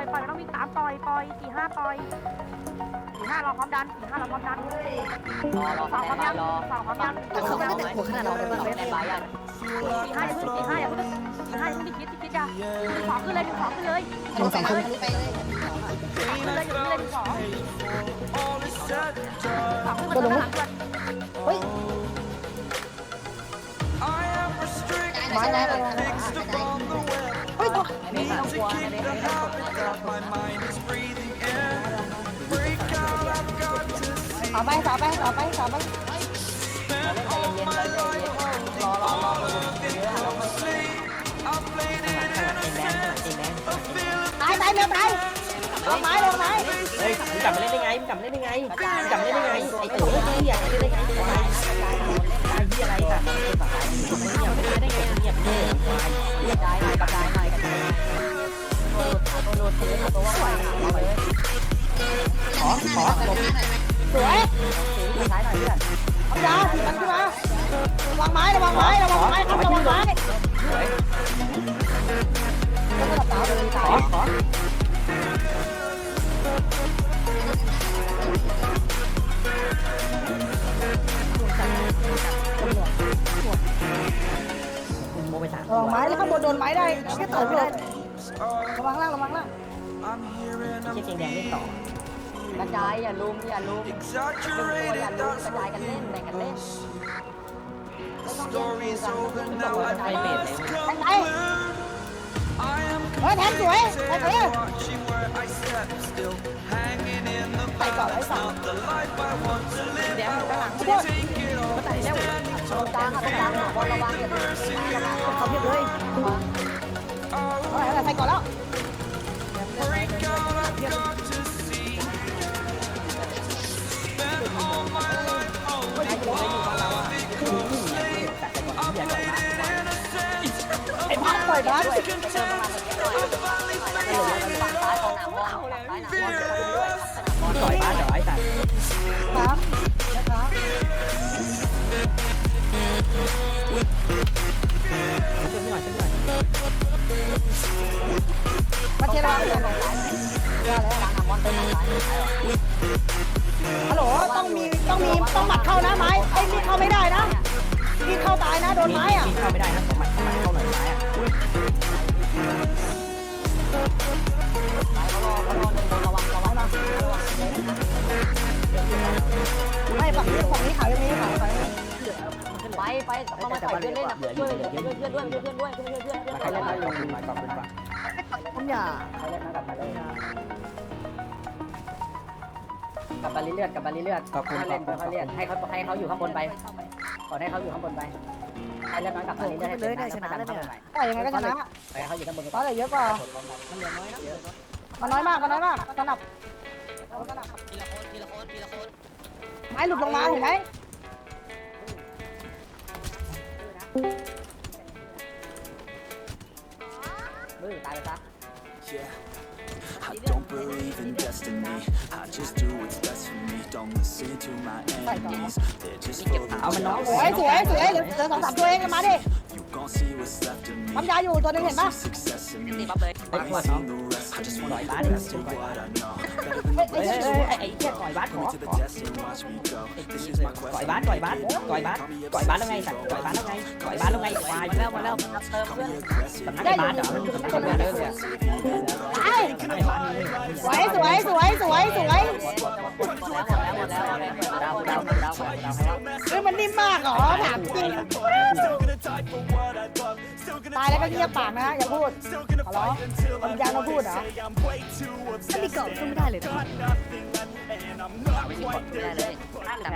อยปล่อยไม่ต้องวิ่งตามปล่อยปล่อยสี่ห้าปล่อยสี่ห้ารอพร้อมดันสี่ห้ารอพร้อมดันรอรอสองพร้อมแตยังรอสองพร้อมยังแต่เขาไม่ได้แต่งหัวขนาดเราเลยสองเว้ยแตนบายยังสี่ห้าอย่าเพิ่งสี่ห้าอย่าเพิ่งสี่ห้าอย่าเพิ่งคิดคิดจ้ะหนึ่งสองขึ้นเลยหนึ่งสองขึ้นเลยหนึ่งสองคนขึ้นเลยขึ้นเลยหนึ่งสองสองขึ้นมาข้างหลังก่อนเฮ้ยไม้ได้เลยเฮ้ยตกไม่ต้องกลัวไม่ สาวไปสาวไปสาวไปสาวไปเย็นๆใจเย็นๆรอรอรอเยอะแล้วค่อยเองแดงเองแดงตายตายเร็วตายลงไม้ลงไม้เฮ้ยมึงกลับมาเล่นได้ไงมึงกลับมาเล่นได้ไงมึงกลับมาเล่นได้ไงไอ้ต๋อเฮ้ยอยากเล่นได้ไงควายตายที่อะไรสัตว์มึงอยากเล่นได้ไงเงียบเท่ควายกระจายหน่อยกระจาย สวยสีท้ายหน่อยเพื่อนเอายาถีบมันขึ้นมาระวังไม้ระวังไม้ระวังไม้ครับระวังไม้สวยระดับสาวขอขอโมไปสามระวังไม้แล้วข้างบนโดนไม้ได้แค่เติมเลยระวังล่างระวังล่างเชี่เกงแดงเล่นต่อ กระจายอย่าลุมอย่าลุมเป็นตัวอย่าลุมกระจายกันเล่นแบ่งกันเล่นไม่ต้องแย่งกันไม่ต้องกระจายไม่เล่เบ็ดนเลยแทงไปเฮ้ยแทงสวยแทงเออไปก่อนไอ้สาวแดงอยู่ข้างหลังพวกมาตัดเร็วตรงกลางค่ะตรงกลางบอลระวังอย่าโดนเองระวังเขาเพียบเลยเอาอะไรไปก่อนแล้ว ปล่อยบ้านด้วยเติมประมาณนี้หน่อยฝั่งซ้ายของหนามบอลฝั่งซ้ายหนามบอลด้วยสนามบอลต่ป้าเหรอไอ้สัตว์ครับนะครับช่วยหน่อยช่วยหน่อยมาเชียร์เราฝั่งซ้ายเยอแล้วหนามอลเติมฝั่งซ้ายฮัลโหลต้องมีต้องมีต้องหมัดเข้านะไม้ไอ้นี่เข้าไม่ได้นะนี่เข้าตายนะโดนไม้อะมีเข้าไม่ได้นะ ไปไปเข้ามาต่อยเพื่อนเล่นนะช่วยช่วยเพื่อนด้วยช่วยเพื่อนด้วยช่วยเพื่อนเพื่อนมาใครเล่นมาขอบคุณมาขอบคุณป่ะผมอย่าใครเล่นมากลับมาเลยกับบาลีเลือดกับบาลีเลือดขอบคุณเล่นเขาเรียกให้เขาให้เขาอยู่ข้างบนไปขอให้เขาอยู่ข้างบนไปให้เล่นน้อยกับบาลีเลือดให้เลยได้ชนะแล้วเนี่ยแต่ยังไงก็ชนะไปเขาอยู่ข้างบนเพราะอะไรเยอะกว่ามันเหลือน้อยนะเยอะมันน้อยมากมันน้อยมากสนับไม้หลุดลงมาเห็นไหม มือตายไปซะ I don't believe in destiny. I just do what's best for me. Don't listen to my enemies. They're just full of เอามันน้อง สวยสวยสวยเหลือเหลือสองสามตัวเองมาดิ You gon' see what's left of me. ปั๊มยาอยู่ตัวนึงเห็นปะ See success in me. ไอ้ขวดน้อง The rest, I just ต่ wanna อย be บ้าน the ดิ best at what I know. Better than เฮ้ย the เฮ้ย rest. เฮ้ย ไอ้ไอ้เหี้ยต่อยบ้านขอ To the ขอ test and ต่อยบ้านต่อยบ้านต่อยบ้านต่อยบ้านแล้วไงสัตว์ต่อยบ้านแล้วไงต่อยบ้านแล้วไงควายแล้วมาแล้วเติมเพื่อนสำนักไอ้บ้านเหรอสำนักไอ้บ้านเยอเลยไอ้สำนักไอ้บ้านนี่สวยสวยสวยสวยสวยหมดแล้วหมดแล้วหมดแล้วหมดแล้วดาวดาวดาวดาวดาวให้เฮ้ยมันนิ่มมากเหรอถามจริง ตายแล้วก็เงียบปากนะอย่าพูดขอร้องผมยาเราพูดเหรอไม่ได้เลยแต่